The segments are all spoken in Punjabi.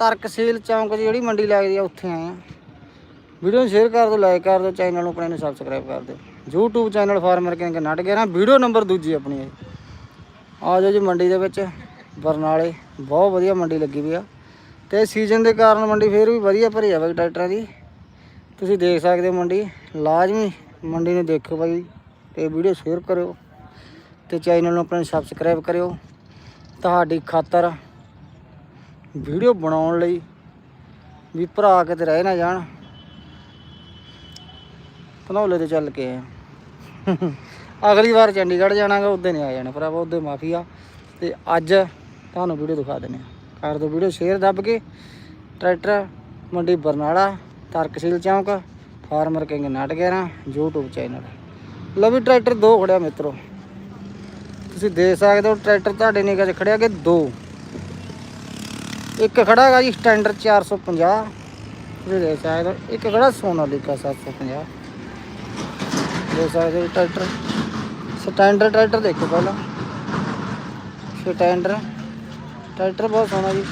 ਤਰਕਸੀਲ ਚੌਂਕ 'ਚ ਜਿਹੜੀ ਮੰਡੀ ਲੱਗਦੀ ਆ, ਉੱਥੇ ਆਏ ਆ। ਵੀਡੀਓ ਨੂੰ ਸ਼ੇਅਰ ਕਰ ਦਿਓ ਲਾਈਕ ਕਰ ਦਿਓ ਚੈਨਲ ਨੂੰ ਆਪਣੇ ਨੂੰ ਸਬਸਕ੍ਰਾਈਬ ਕਰ ਦਿਓ। YouTube ਚੈਨਲ ਫਾਰਮਰ ਕਿੰਗ ਨਟ ਗਿਆ ਨਾ ਵੀਡੀਓ ਨੰਬਰ ਦੂਜੀ ਆਪਣੀ ਹੈ ਆ ਜਾਓ ਜੀ ਮੰਡੀ ਦੇ ਵਿੱਚ, ਬਰਨਾਲੇ। ਬਹੁਤ ਵਧੀਆ ਮੰਡੀ ਲੱਗੀ ਵੀ ਆ। ਤੇ ਸੀਜ਼ਨ ਦੇ ਕਾਰਨ ਮੰਡੀ ਫੇਰ ਵੀ ਵਧੀਆ ਭਰੀ ਆ ਬਾਈ ਟਰੈਕਟਰਾਂ ਦੀ। ਤੁਸੀਂ ਦੇਖ ਸਕਦੇ ਹੋ ਮੰਡੀ। ਲਾਜ਼ਮੀ ਮੰਡੀ ਨੂੰ ਦੇਖੋ ਬਾਈ। ਤੇ ਵੀਡੀਓ ਸ਼ੇਅਰ ਕਰਿਓ। ਤੇ ਚੈਨਲ ਨੂੰ ਆਪਣੇ ਸਬਸਕ੍ਰਾਈਬ ਕਰਿਓ। ਤੁਹਾਡੀ ਖਾਤਰ ਵੀਡੀਓ ਬਣਾਉਣ ਲਈ ਵੀ ਭਰਾ ਕਿਤੇ ਰਹਿ ਨਾ ਜਾਣ। ਧਨੌਲੇ ਤੇ ਚੱਲ ਕੇ ਆਏ। ਅਗਲੀ ਵਾਰ ਚੰਡੀਗੜ੍ਹ ਜਾਣਾਗਾ ਉਦੋਂ ਨਹੀਂ ਆ ਜਾਣਾ ਭਰਾਵਾ ਉਦੋਂ ਮਾਫੀ ਆ। ਤੇ ਅੱਜ ਤੁਹਾਨੂੰ ਵੀਡੀਓ ਦਿਖਾ ਦਿੰਦੇ ਆ। ਕਰ ਦਿਓ ਵੀਡੀਓ ਸ਼ੇਅਰ ਦੱਬ ਕੇ ਟਰੈਕਟਰ, ਮੰਡੀ ਬਰਨਾਲਾ, ਤਰਕਸ਼ੀਲ ਚੌਂਕ, ਫਾਰਮਰ ਕਿੰਗ ਨਟ 11 YouTube ਚੈਨਲ ਲਓ ਵੀ ਟਰੈਕਟਰ ਦੋ ਖੜਿਆ ਮਿੱਤਰੋ। ਤੁਸੀਂ ਦੇਖ ਸਕਦੇ ਹੋ, ਟਰੈਕਟਰ ਤੁਹਾਡੇ ਨਿਗਾਹ 'ਚ ਖੜਿਆ ਕਿ ਦੋ। ਇੱਕ ਖੜਾ ਹੈਗਾ ਜੀ ਸਟੈਂਡਰਡ 450 ਤੁਸੀਂ ਦੇਖ ਸਕਦੇ ਹੋ, ਇੱਕ ਖੜਾ ਸੋਨਾਲੀਕਾ 750 ਦੇਖ ਸਕਦੇ ਹੋ ਟਰੈਕਟਰ। ਸਟੈਂਡਰਡ ਟਰੈਕਟਰ ਦੇਖੋ ਪਹਿਲਾਂ। ਸਟੈਂਡਰਡ ਟਰੈਕਟਰ ਬਹੁਤ ਸੋਹਣਾ ਜੀ।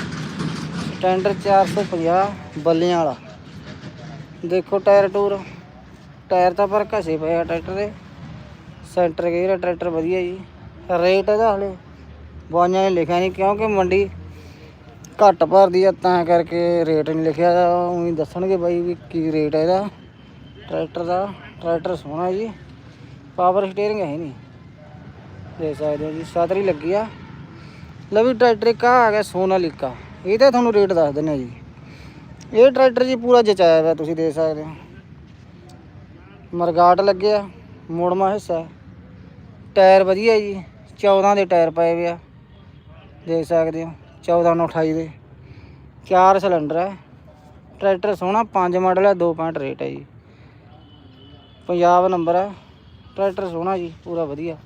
ਸਟੈਂਡਰਡ 450 ਬੱਲਿਆਂ ਵਾਲਾ। ਦੇਖੋ ਟਾਇਰ ਟੂਰ। ਟਾਇਰ ਤਾਂ ਪਰ ਘਸੇ ਪਏ ਆ ਟਰੈਕਟਰ ਦੇ। ਸੈਂਟਰ ਗੇਅਰ ਟਰੈਕਟਰ ਵਧੀਆ ਜੀ। ਰੇਟ ਇਹਦਾ ਹਲੇ। ਬਾਈਆਂ ਨੇ ਲਿਖਿਆ ਨਹੀਂ ਕਿਉਂਕਿ ਮੰਡੀ ਘੱਟ ਭਰਦੀ ਆ, ਤਾਂ ਕਰਕੇ ਰੇਟ ਨਹੀਂ ਲਿਖਿਆ। ਉਹੀ ਦੱਸਣਗੇ ਬਾਈ ਵੀ ਕੀ ਰੇਟ ਹੈ ਇਹਦਾ। ਟਰੈਕਟਰ ਦਾ ਟਰੈਕਟਰ ਸੋਹਣਾ ਜੀ। ਪਾਵਰ ਸਟੀਅਰਿੰਗ ਹੈ ਨਹੀਂ। ਦੇਖ ਸਕਦੇ ਹੋ ਜੀ ਸਾਦਰੀ ਲੱਗੀ ਆ। ਲਵੀ ਟਰੈਕਟਰ ਇੱਕ ਆਹ ਆ ਗਿਆ ਸੋਨਾਲੀਕਾ ਇਹਦਾ ਤੁਹਾਨੂੰ ਰੇਟ ਦੱਸ ਦਿੰਦੇ ਆ ਜੀ। ਇਹ ਟਰੈਕਟਰ ਜੀ ਪੂਰਾ ਜਚਾਇਆ ਹੋਇਆ, ਤੁਸੀਂ ਦੇਖ ਸਕਦੇ ਹੋ। ਮਰਗਾਟ ਲੱਗਿਆ ਮੋੜਮਾ ਹਿੱਸਾ। ਟਾਇਰ ਵਧੀਆ ਜੀ 14 ਦੇ ਟਾਇਰ ਪਏ ਹੋਏ ਆ। ਦੇਖ ਸਕਦੇ ਹੋ। 14 ਨੂੰ 28 ਦੇ। ਚਾਰ ਸਿਲੰਡਰ ਹੈ। ਟਰੈਕਟਰ ਸੋਹਣਾ 5 ਮਾਡਲ ਹੈ 2 ਪੁਆਇੰਟ ਰੇਟ ਹੈ ਜੀ। ਪੰਜਾਬ ਨੰਬਰ ਹੈ। ਟਰੈਕਟਰ ਸੋਹਣਾ ਜੀ, ਪੂਰਾ ਵਧੀਆ।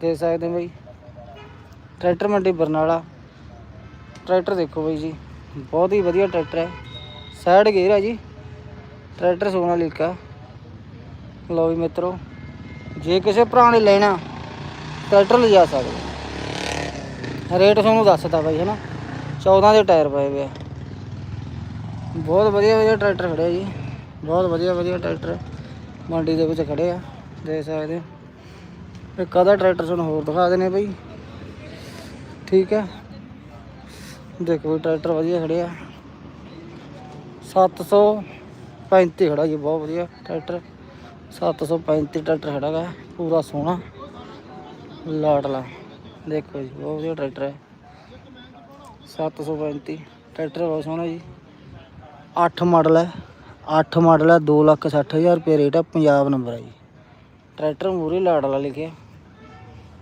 ਦੇ ਸਕਦੇ ਹੋ ਬਈ। ਟਰੈਕਟਰ ਮੰਡੀ ਬਰਨਾਲਾ। ਟਰੈਕਟਰ ਦੇਖੋ ਬਈ ਜੀ। ਬਹੁਤ ਹੀ ਵਧੀਆ ਟਰੈਕਟਰ ਹੈ। ਸਾਈਡ ਗੇਅਰ ਹੈ ਜੀ। ਟਰੈਕਟਰ ਸੋਨਾਲੀਕਾ ਲਓ ਵੀ ਮਿੱਤਰੋ, ਜੇ ਕਿਸੇ ਭਰਾ ਨੇ ਲੈਣਾ, ਟਰੈਕਟਰ ਲਿਜਾ ਸਕਦੇ ਰੇਟ ਤੁਹਾਨੂੰ ਦੱਸਦਾ ਬਾਈ, ਹੈਨਾ? 14 ਦੇ ਟਾਇਰ ਪਏ ਵੇ ਆ। ਬਹੁਤ ਵਧੀਆ ਵਧੀਆ ਟਰੈਕਟਰ ਖੜੇ ਜੀ। ਬਹੁਤ ਵਧੀਆ ਵਧੀਆ ਟਰੈਕਟਰ ਮੰਡੀ ਦੇ ਵਿੱਚ ਖੜੇ ਆ, ਦੇਖ ਸਕਦੇ ਇੱਕ ਆਧਾ ਟਰੈਕਟਰ ਤੁਹਾਨੂੰ ਹੋਰ ਦਿਖਾ ਦੇਣੇ ਬਾਈ। ਠੀਕ ਹੈ ਦੇਖੋ ਵੀ ਟਰੈਕਟਰ ਵਧੀਆ ਖੜੇ ਆ। 735 ਖੜਾ ਜੀ, ਬਹੁਤ ਵਧੀਆ ਟਰੈਕਟਰ। 735 ਟਰੈਕਟਰ ਖੜਾ ਗਾ, ਪੂਰਾ ਸੋਹਣਾ। ਲਾਟਲਾ ਦੇਖੋ ਜੀ, ਬਹੁਤ ਵਧੀਆ ਟਰੈਕਟਰ ਹੈ। 735 ਟਰੈਕਟਰ ਬਹੁਤ ਸੋਹਣਾ ਜੀ। 8 ਮਾਡਲ ਹੈ 8 ਮਾਡਲ ਹੈ 260000 ਰੁਪਏ ਰੇਟ ਹੈ, ਪੰਜਾਬ ਨੰਬਰ ਹੈ ਜੀ। ਟਰੈਕਟਰ ਮੂਰੇ ਵਾਲਾ ਲਿਖਿਆ।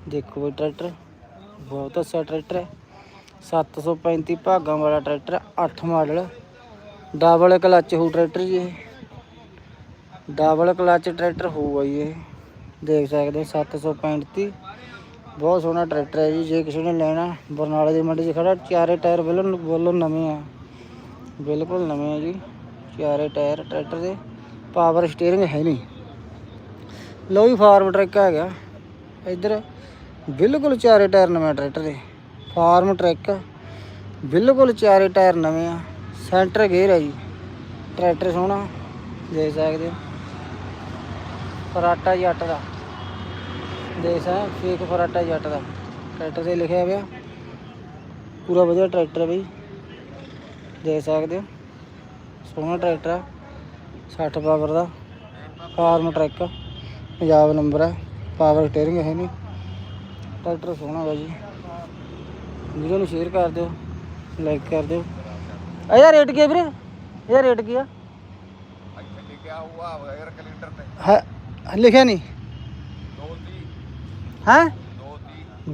ਦੇਖੋ ਵੀ ਟਰੈਕਟਰ, ਬਹੁਤ ਅੱਛਾ ਟਰੈਕਟਰ ਹੈ। 735 ਭਾਗਾਂ ਵਾਲਾ ਟਰੈਕਟਰ 8 ਮਾਡਲ। ਡਬਲ ਕਲਚ ਹੋ ਟਰੈਕਟਰ ਜੀ ਇਹ। ਡਬਲ ਕਲੱਚ ਟਰੈਕਟਰ ਹੋਊਗਾ ਜੀ ਇਹ। ਦੇਖ ਸਕਦੇ ਹੋ 735 ਬਹੁਤ ਸੋਹਣਾ ਟਰੈਕਟਰ ਹੈ ਜੀ, ਜੇ ਕਿਸੇ ਨੇ ਲੈਣਾ, ਬਰਨਾਲੇ ਦੀ ਮੰਡੀ 'ਚ ਖੜਾ, ਚਾਰੇ ਟਾਇਰ ਬਿਲਕੁਲ ਬਿਲਕੁਲ ਨਵੇਂ ਆ। ਬਿਲਕੁਲ ਨਵੇਂ ਆ ਜੀ, ਚਾਰੇ ਟਾਇਰ ਟਰੈਕਟਰ ਦੇ ਪਾਵਰ ਸਟੀਅਰਿੰਗ ਹੈ ਨਹੀਂ। ਲੋ ਵੀ ਫਾਰਮ ਟਰੈਕ ਹੈਗਾ ਇੱਧਰ ਬਿਲਕੁਲ ਚਾਰੇ ਟਾਇਰ ਨਵੇਂ ਟਰੈਕਟਰ ਦੇ। ਫਾਰਮ ਟਰੈਕ ਬਿਲਕੁਲ ਚਾਰੇ ਟਾਇਰ ਨਵੇਂ ਆ। ਸੈਂਟਰ ਗੇਅਰ ਹੈ ਜੀ। ਟਰੈਕਟਰ ਸੋਹਣਾ, ਦੇਖ ਸਕਦੇ ਹੋ। ਫਰਾਟਾ ਜੱਟ ਦਾ। ਦੇਖ ਸਕਦੇ ਫੇਕ ਫਰਾਟਾ ਜੱਟ ਦਾ। ਟਰੈਕਟਰ ਤੇ ਲਿਖਿਆ ਹੋਇਆ। ਪੂਰਾ ਵਧੀਆ ਟਰੈਕਟਰ ਹੈ ਬਈ। ਦੇਖ ਸਕਦੇ ਹੋ। ਸੋਹਣਾ ਟਰੈਕਟਰ ਹੈ। 60 ਪਾਵਰ ਦਾ। Farm track. ਪੰਜਾਬ ਨੰਬਰ ਹੈ। ਪਾਵਰ ਸਟੀਅਰਿੰਗ ਹੈ ਨਹੀਂ ਟਰੈਕਟਰ ਸੋਹਣਾ ਹੈ ਜੀ ਵੀਡੀਓ ਨੂੰ ਸ਼ੇਅਰ ਕਰ ਦਿਓ। ਲਾਈਕ ਕਰ ਦਿਓ। ਇਹਦਾ ਰੇਟ ਕੀ ਹੈ ਵੀਰੇ? ਇਹਦਾ ਰੇਟ ਕੀ ਆ? ਹੈ ਲਿਖਿਆ ਨਹੀਂ। ਹੈ?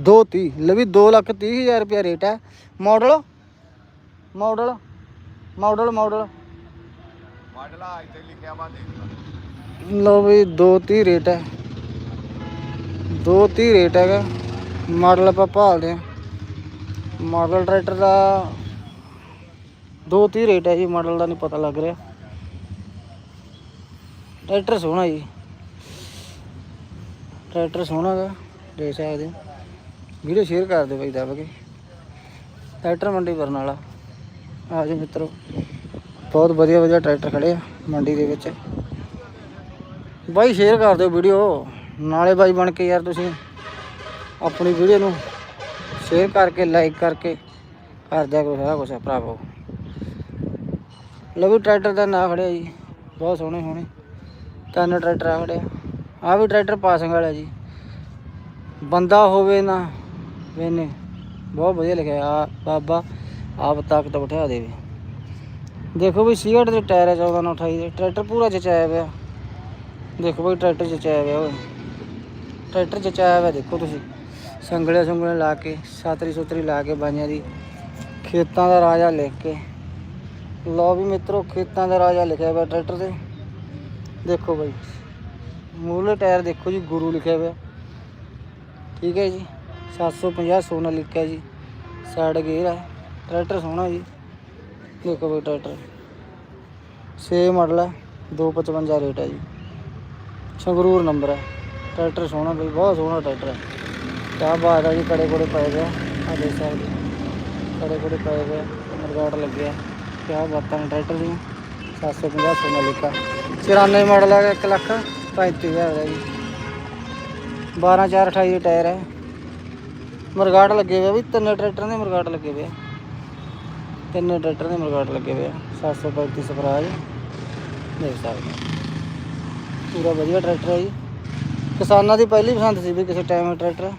230 ਲਵੀ 2 ਲੱਖ 30 ਹਜ਼ਾਰ ਰੁਪਇਆ ਰੇਟ ਹੈ। ਮਾਡਲ? ਮਾਡਲ? Model model? ਲਓ ਵੀ 230 ਰੇਟ ਹੈ। 230 ਰੇਟ ਹੈਗਾ। ਮਾਡਲ ਆਪਾਂ ਭਾਲਦੇ ਆ ਮਾਡਲ ਟਰੈਕਟਰ ਦਾ 230 ਰੇਟ ਹੈ ਜੀ ਮਾਡਲ ਦਾ ਨਹੀਂ ਪਤਾ ਲੱਗ ਰਿਹਾ। ਟਰੈਕਟਰ ਸੋਹਣਾ ਜੀ। ਟਰੈਕਟਰ ਸੋਹਣਾ ਗਾ ਦੇਖ ਸਕਦੇ ਹੋ। ਵੀਡੀਓ ਸ਼ੇਅਰ ਕਰ ਦਿਓ ਬਾਈ, ਦੱਬ ਕੇ। ਟਰੈਕਟਰ ਮੰਡੀ ਬਰਨਾਲਾ ਆ ਜੀ ਮਿੱਤਰੋ। ਬਹੁਤ ਵਧੀਆ ਵਧੀਆ ਟਰੈਕਟਰ ਖੜੇ ਆ ਮੰਡੀ ਦੇ ਵਿੱਚ। ਬਾਈ, ਸ਼ੇਅਰ ਕਰ ਦਿਓ ਵੀਡੀਓ। ਨਾਲੇ ਬਾਈ ਬਣ ਕੇ ਯਾਰ ਤੁਸੀਂ ਆਪਣੀ ਵੀਡੀਓ ਨੂੰ ਸ਼ੇਅਰ ਕਰਕੇ ਲਾਈਕ ਕਰਕੇ ਕਰ ਦਿਆ ਕਰੋ ਸਾਰਾ ਕੁਝ ਭਰਾਵੋ ਲਓ ਟਰੈਕਟਰ ਦਾ ਨਾਂ ਖੜਿਆ ਜੀ। ਬਹੁਤ ਸੋਹਣੇ ਸੋਹਣੇ ਤਿੰਨ ਟਰੈਕਟਰ ਆ ਖੜਿਆ। ਆ ਵੀ ਟਰੈਕਟਰ ਪਾਸਿੰਗ ਵਾਲਾ ਜੀ। ਬੰਦਾ ਹੋਵੇ ਨਾ ਵੇਨੇ ਬਹੁਤ ਵਧੀਆ ਲਿਖਿਆ ਆ ਬਾਬਾ, ਆਪ ਤਾਕਤ ਬਿਠਾ ਦੇਵੇ। ਦੇਖੋ ਵੀ ਸੀਟ ਦੇ ਟਾਇਰ ਹੈ 14 ਨਾਲ 28 ਦੇ, ਟਰੈਕਟਰ ਪੂਰਾ ਜਚਾਇਆ ਪਿਆ ਦੇਖੋ ਬਈ ਟਰੈਕਟਰ ਜਚਾਇਆ ਪਿਆ ਓਏ। ਟਰੈਕਟਰ ਜਚਾਇਆ ਪਿਆ ਦੇਖੋ ਤੁਸੀਂ। ਸੰਗਲੇ ਸੰਗਲੇ ਲਾ ਕੇ ਸਾਤਰੀ ਸੁਤਰੀ ਲਾ ਕੇ ਬਾਈਆਂ ਦੀ, ਖੇਤਾਂ ਦਾ ਰਾਜਾ ਲਿਖ ਕੇ। ਲਓ ਵੀ ਮਿੱਤਰੋ, ਖੇਤਾਂ ਦਾ ਰਾਜਾ ਲਿਖਿਆ ਪਿਆ ਟਰੈਕਟਰ ਤੇ। ਦੇਖੋ ਬਈ ਮੂਹਰੇ ਟਾਇਰ ਦੇਖੋ ਜੀ, ਗੁਰੂ ਲਿਖਿਆ ਪਿਆ ਠੀਕ ਹੈ ਜੀ। 750 ਸੋਨਾ ਲਿਖਿਆ ਜੀ। ਸਾਈਡ ਗੇਅਰ ਹੈ ਟਰੈਕਟਰ ਸੋਹਣਾ ਜੀ। ਦੇਖੋ ਬਈ ਟਰੈਕਟਰ। 6 ਮਾਡਲ ਹੈ 255 ਰੇਟ ਹੈ ਜੀ। ਸੰਗਰੂਰ ਨੰਬਰ ਹੈ ਟਰੈਕਟਰ ਸੋਹਣਾ ਬਈ, ਬਹੁਤ ਸੋਹਣਾ ਟਰੈਕਟਰ ਹੈ ਕਿਆ ਬਾਤ ਹੈ ਜੀ, ਕੜੇ ਕੋੜੇ ਪਏ ਗਏ ਆ। ਦੇਖ ਸਕਦੇ ਕੜੇ ਕੋੜੇ ਪਏ ਗਏ ਮਰਗਾਟ ਲੱਗਿਆ। ਕਿਆ ਬਾਤਾਂ ਨੇ ਟਰੈਕਟਰ ਦੀਆਂ। 750 ਸੋਨਾ ਲਿਖਾ 94 ਮਾਡਲ ਹੈ 1 ਲੱਖ 35000 ਦਾ ਜੀ। 12 4 28 ਦੇ ਟਾਇਰ ਹੈ। ਮਰਗਾਟ ਲੱਗੇ ਹੋਏ ਆ ਵੀ, ਤਿੰਨੇ ਟਰੈਕਟਰਾਂ ਦੇ ਮਰਗਾਟ ਲੱਗੇ ਹੋਏ ਆ। ਤਿੰਨੇ ਟਰੈਕਟਰ ਦੇ ਮਰਗਾਟ ਲੱਗੇ ਹੋਏ ਆ। 735 ਸਵਰਾਜ ਦੇਖ ਸਕਦੇ ਹੋ। ਪੂਰਾ ਵਧੀਆ ਟਰੈਕਟਰ ਹੈ ਜੀ। ਕਿਸਾਨਾਂ ਦੀ ਪਹਿਲੀ ਪਸੰਦ ਸੀ ਵੀ ਕਿਸੇ ਟਾਈਮ ਟਰੈਕਟਰ।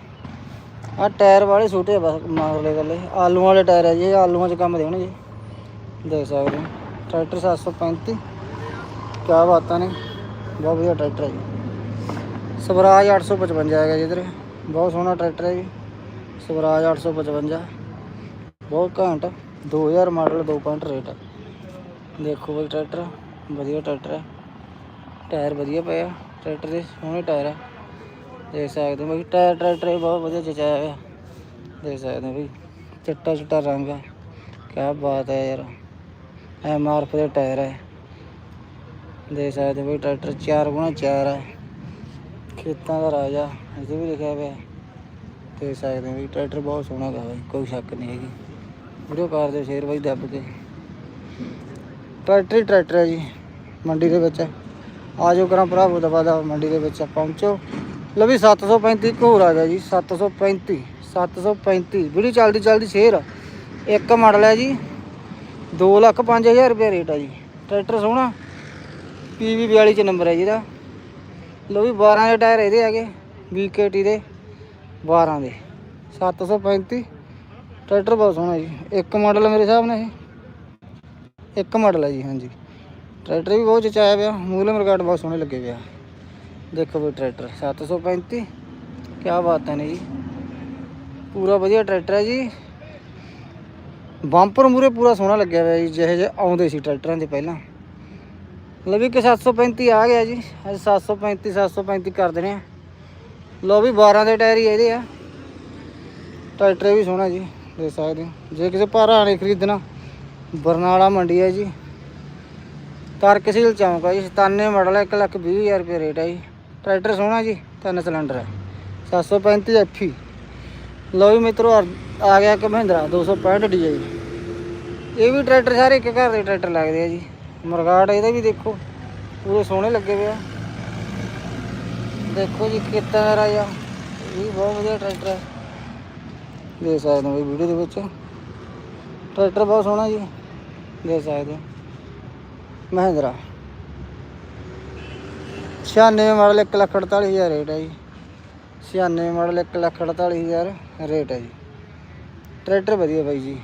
ਆ ਟਾਇਰ ਵਾਲੇ ਛੋਟੇ ਆ ਬਸ, ਮਾਰਲੇ ਗੱਲੇ ਆਲੂਆਂ ਵਾਲੇ ਟਾਇਰ ਹੈ ਜੀ ਆਲੂਆਂ 'ਚ ਕੰਮ ਦੇਣਗੇ। ਦੇਖ ਸਕਦੇ ਹੋ। ਟਰੈਕਟਰ 735 ਕਿਆ ਬਾਤਾਂ ਨੇ। ਬਹੁਤ ਵਧੀਆ ਟਰੈਕਟਰ ਹੈ ਜੀ। ਸਵਰਾਜ 855 ਹੈਗਾ ਜੀ ਇਧਰ। ਬਹੁਤ ਸੋਹਣਾ ਟਰੈਕਟਰ ਹੈ ਜੀ। ਸਵਰਾਜ 855 ਬਹੁਤ ਘੈਂਟ। 2000 ਮਾਡਲ 2 ਪੁਆਇੰਟ ਰੇਟ। ਦੇਖੋ ਬਈ ਟਰੈਕਟਰ। ਵਧੀਆ ਟਰੈਕਟਰ ਹੈ। ਟਾਇਰ ਵਧੀਆ ਪਏ ਆ। ਟਰੈਕਟਰ ਦੇ ਸੋਹਣੇ ਟਾਇਰ ਹੈ ਦੇਖ ਸਕਦੇ ਹੋ ਬਈ, ਟਾਇਰ, ਟਰੈਕਟਰ ਵੀ ਬਹੁਤ ਵਧੀਆ ਜਚਾਇਆ ਹੋਇਆ। ਦੇਖ ਸਕਦੇ ਹੋ ਬਈ, ਚਿੱਟਾ ਚਿੱਟਾ ਰੰਗ ਹੈ ਕਿਆ ਬਾਤ ਹੈ ਯਾਰ। ਐਮ ਆਰ ਐਫ ਦੇ ਟਾਇਰ ਹੈ ਦੇਖ ਸਕਦੇ ਹੋ ਬਈ, ਟਰੈਕਟਰ 4 ਗੁਣਾ 4 ਹੈ ਖੇਤਾਂ ਦਾ ਰਾਜਾ ਇਹਦੇ ਵੀ ਲਿਖਿਆ ਹੋਇਆ ਹੈ। ਦੇਖ ਸਕਦੇ ਵੀ ਟਰੈਕਟਰ ਬਹੁਤ ਸੋਹਣਾ ਗਾ ਬਾਈ, ਕੋਈ ਸ਼ੱਕ ਨਹੀਂ ਹੈਗੀ। ਵੀਡੀਓ ਕਰ ਦਿਓ ਸ਼ੇਅਰ ਬਾਈ ਦੱਬ ਕੇ। ਟਰੈਕਟਰ ਹੀ ਟਰੈਕਟਰ ਹੈ ਜੀ, ਮੰਡੀ ਦੇ ਵਿੱਚ। ਆ ਜਾਓ ਕਰਾਂ ਭਰਾਵੋ ਦਬਾ ਦਾ ਮੰਡੀ ਦੇ ਵਿੱਚ ਪਹੁੰਚੋ। ਲਵੀ 735 ਘੋਰ ਆ ਗਿਆ ਜੀ 735 735 ਵੀਡੀਓ ਚੱਲਦੀ ਚੱਲਦੀ ਸ਼ੇਅਰ। ਇੱਕ ਮਾਡਲ ਹੈ ਜੀ 2 ਲੱਖ 5000 ਰੁਪਏ ਰੇਟ ਆ ਜੀ। ਟਰੈਕਟਰ ਸੋਹਣਾ। ਪੀਵੀ 42 ਚ ਨੰਬਰ ਹੈ ਜੀ ਇਹਦਾ। ਲੋ ਵੀ 12 ਦੇ ਟਾਇਰ ਇਹਦੇ ਹੈਗੇ BKT ਦੇ 12 ਦੇ। 735 ਟਰੈਕਟਰ ਬਹੁਤ ਸੋਹਣਾ ਜੀ। ਇੱਕ ਮਾਡਲ ਮੇਰੇ ਹਿਸਾਬ ਨਾਲ ਇਹ। ਇੱਕ ਮਾਡਲ ਹੈ ਜੀ, ਹਾਂਜੀ। ਟਰੈਕਟਰ ਵੀ ਬਹੁਤ ਚਚਾਇਆ ਪਿਆ ਮੂਲੇ ਰਿਕਾਰਡ ਬਹੁਤ ਸੋਹਣੇ ਲੱਗੇ ਪਿਆ। ਦੇਖੋ ਵੀ ਟਰੈਕਟਰ 735 ਕਿਆ ਹੈ ਨੇ ਜੀ। ਪੂਰਾ ਵਧੀਆ ਟਰੈਕਟਰ ਹੈ ਜੀ। ਬੰਪਰ ਮੂਰੇ ਪੂਰਾ ਸੋਹਣਾ ਲੱਗਿਆ ਹੋਇਆ ਜੀ, ਜਿਹੇ ਜਿਹੇ ਆਉਂਦੇ ਸੀ ਟਰੈਕਟਰਾਂ ਦੇ ਪਹਿਲਾਂ। ਲਓ ਵੀ ਕਿ 735 ਆ ਗਿਆ ਜੀ। ਅੱਜ 735 735 ਕਰ ਦੇਣੇ ਆ। ਲਓ ਵੀ 12 ਦੇ ਟਾਇਰ ਹੀ ਇਹਦੇ ਆ। ਟਰੈਕਟਰ ਇਹ ਵੀ ਸੋਹਣਾ ਜੀ ਦੇ ਸਕਦੇ ਹੋ। ਜੇ ਕਿਸੇ ਭਰਾ ਨੇ ਖਰੀਦਣਾ, ਬਰਨਾਲਾ ਮੰਡੀ ਹੈ ਜੀ। ਤਰਕਸੀਲ ਚੌਂਕ ਹੈ ਜੀ 97 ਮਾਡਲ ਹੈ 1 ਲੱਖ 20 ਹਜ਼ਾਰ ਰੁਪਏ ਰੇਟ ਹੈ ਜੀ। ਟਰੈਕਟਰ ਸੋਹਣਾ ਜੀ, ਤਿੰਨ ਸਿਲੰਡਰ ਹੈ 735 ਐਫੀ ਲਓ ਵੀ ਮਿੱਤਰੋ ਆ ਆ ਗਿਆ ਕਿ ਮਹਿੰਦਰਾ 265 ਡੀਆਈ ਇਹ ਵੀ ਟਰੈਕਟਰ ਸਾਰੇ ਇੱਕ ਘਰ ਦੇ ਟਰੈਕਟਰ ਲੱਗਦੇ ਆ ਜੀ। ਮਰਗਾਟ ਇਹਦੇ ਵੀ ਦੇਖੋ। ਪੂਰੇ ਸੋਹਣੇ ਲੱਗੇ ਹੋਏ ਆ। ਦੇਖੋ ਜੀ ਕਿੱਦਾਂ ਦਾ ਰਾਜਾ। ਇਹ ਵੀ ਬਹੁਤ ਵਧੀਆ ਟਰੈਕਟਰ ਹੈ। ਦੇਖ ਸਕਦੇ ਹੋ ਵੀਡੀਓ ਦੇ ਵਿੱਚ। ਟਰੈਕਟਰ ਬਹੁਤ ਸੋਹਣਾ ਜੀ। ਦੇਖ ਸਕਦੇ ਹੋ। ਮਹਿੰਦਰਾ। 96 ਮਾਡਲ 1 ਲੱਖ 48 ਹਜ਼ਾਰ ਰੇਟ ਹੈ ਜੀ। 96 ਮਾਡਲ 1 ਲੱਖ 48 ਹਜ਼ਾਰ ਰੇਟ ਹੈ ਜੀ। ਟਰੈਕਟਰ ਵਧੀਆ ਬਾਈ ਜੀ।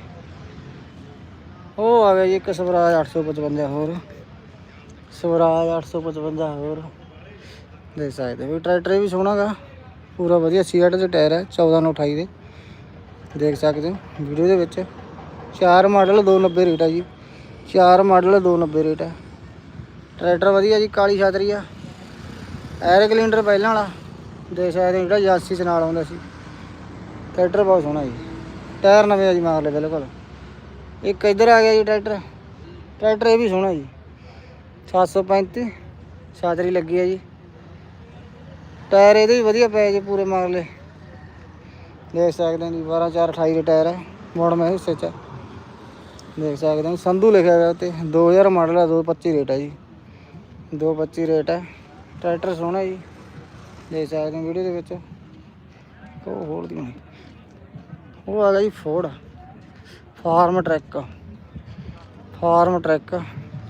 ਉਹ ਆ ਗਿਆ ਜੀ ਇੱਕ ਸਵਰਾਜ 855 ਹੋਰ। ਸਵਰਾਜ 855 ਹੋਰ। ਦੇਖ ਸਕਦੇ ਹੋ ਵੀ ਟਰੈਕਟਰ ਵੀ ਸੋਹਣਾ ਗਾ। ਪੂਰਾ ਵਧੀਆ ਸੀਟ ਦੇ ਟਾਇਰ ਹੈ 14 ਨੂੰ 28 ਦੇ। ਦੇਖ ਸਕਦੇ ਹੋ ਵੀਡੀਓ ਦੇ ਵਿੱਚ। ਚਾਰ ਮਾਡਲ 290 ਰੇਟ ਆ ਜੀ। ਚਾਰ ਮਾਡਲ 290 ਰੇਟ ਹੈ ਟਰੈਕਟਰ ਵਧੀਆ ਜੀ, ਕਾਲੀ ਛਾਤਰੀ ਆ। ਐਰ ਕਲਿੰਡਰ ਪਹਿਲਾਂ ਵਾਲਾ। ਦੇਖ ਸਕਦੇ ਹੋ ਜਿਹੜਾ ਜਾਸੀ ਚ ਨਾਲ ਆਉਂਦਾ ਸੀ। ਟਰੈਕਟਰ ਬਹੁਤ ਸੋਹਣਾ ਜੀ। ਟਾਇਰ ਨਵੇਂ ਆ ਜੀ ਮਾਰ ਲਏ ਬਿਲਕੁਲ। ਇੱਕ ਇੱਧਰ ਆ ਗਿਆ ਜੀ ਟਰੈਕਟਰ। ਟਰੈਕਟਰ ਇਹ ਵੀ ਸੋਹਣਾ ਜੀ। 735 ਛਾਤਰੀ ਲੱਗੀ ਹੈ ਜੀ। ਟਾਇਰ ਇਹਦੇ ਵੀ ਵਧੀਆ ਪਏ ਜੀ ਪੂਰੇ ਮਾਰ ਦੇਖ ਸਕਦੇ ਹੋ ਜੀ 12 4 28 ਦੇ ਟਾਇਰ ਹੈ ਮੋੜ ਮੈਂ ਹਿੱਸੇ ਚ ਦੇਖ ਸਕਦੇ ਹੋ ਸੰਧੂ ਲਿਖਿਆ ਹੋਇਆ ਉੱਤੇ। 2000 ਮਾਡਲ ਹੈ 225 ਰੇਟ ਹੈ ਜੀ। 225 ਰੇਟ ਹੈ ਟਰੈਕਟਰ ਸੋਹਣਾ ਜੀ। ਦੇਖ ਸਕਦੇ ਹੋ ਵੀਡੀਓ ਦੇ ਵਿੱਚ। ਉਹ ਹੋਰ ਦੀ ਹੋਣੀ ਉਹ ਆ ਗਿਆ ਜੀ Ford farm track. Farm track,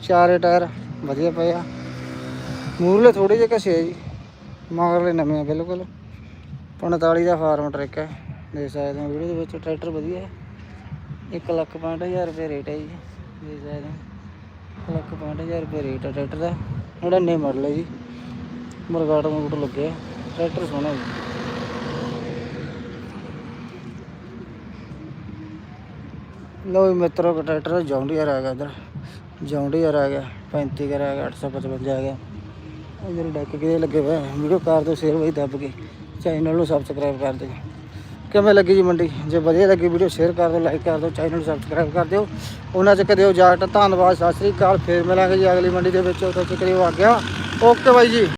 ਚਾਰੇ ਟਾਇਰ ਵਧੀਆ ਪਏ ਆ। ਮੂਰਲੇ ਥੋੜੇ ਜਿਹੇ ਘਸੇ ਆ ਜੀ, ਮਗਰਲੇ ਨਵੇਂ ਆ ਬਿਲਕੁਲ। 45 ਦਾ ਫਾਰਮ ਟਰੈਕ ਹੈ ਦੇਖ ਸਕਦੇ ਹੋ ਵੀਡੀਓ ਦੇ ਵਿੱਚ, ਟਰੈਕਟਰ ਵਧੀਆ ਹੈ 1 ਲੱਖ 65000 ਰੁਪਏ ਰੇਟ ਹੈ ਜੀ, ਦੇਖ ਸਕਦੇ ਹੋ। 1 ਲੱਖ 65000 ਰੁਪਏ ਰੇਟ ਹੈ ਟਰੈਕਟਰ ਦਾ। 99 ਮਾਡਲ ਹੈ ਜੀ ਮਰਗਾਟ ਮੂਟ ਲੱਗਿਆ ਟਰੈਕਟਰ ਸੋਹਣਾ ਜੀ। ਲੋ ਮਿੱਤਰੋ ਕੋ ਟਰੈਕਟਰ ਜੌਂਡੀਅਰ ਆ ਗਿਆ ਇਧਰ। ਜੌਂਡੀਅਰ ਆ ਗਿਆ 35 ਕਰ ਆ ਗਿਆ 855 ਆ ਗਿਆ। ਇਹ ਜਿਹੜੇ ਡੈਕ ਕਿਹਦੇ ਲੱਗੇ ਹੋਏ ਵੀਡੀਓ ਕਰ ਦਿਓ ਸ਼ੇਅਰ ਵਈ ਦੱਬ ਕੇ। ਚੈਨਲ ਨੂੰ ਸਬਸਕ੍ਰਾਈਬ ਕਰ ਦਿਓ। ਕਿਵੇਂ ਲੱਗੀ ਜੀ ਮੰਡੀ? ਜੇ ਵਧੀਆ ਲੱਗੀ ਵੀਡੀਓ ਸ਼ੇਅਰ ਕਰ ਦਿਓ, ਲਾਈਕ ਕਰ ਦਿਓ, ਚੈਨਲ ਨੂੰ ਸਬਸਕ੍ਰਾਈਬ ਕਰ ਦਿਓ। ਉਹਨਾਂ ਚ ਕਰਿਓ ਜਾਟ ਧੰਨਵਾਦ, ਸਤਿ ਸ੍ਰੀ ਅਕਾਲ। ਫੇਰ ਮਿਲਾਂਗੇ ਜੀ ਅਗਲੀ ਮੰਡੀ ਦੇ ਵਿੱਚ। ਉਦੋਂ ਚ ਕਰਿਓ ਆ ਗਿਆ ਓਕੇ ਬਾਈ ਜੀ।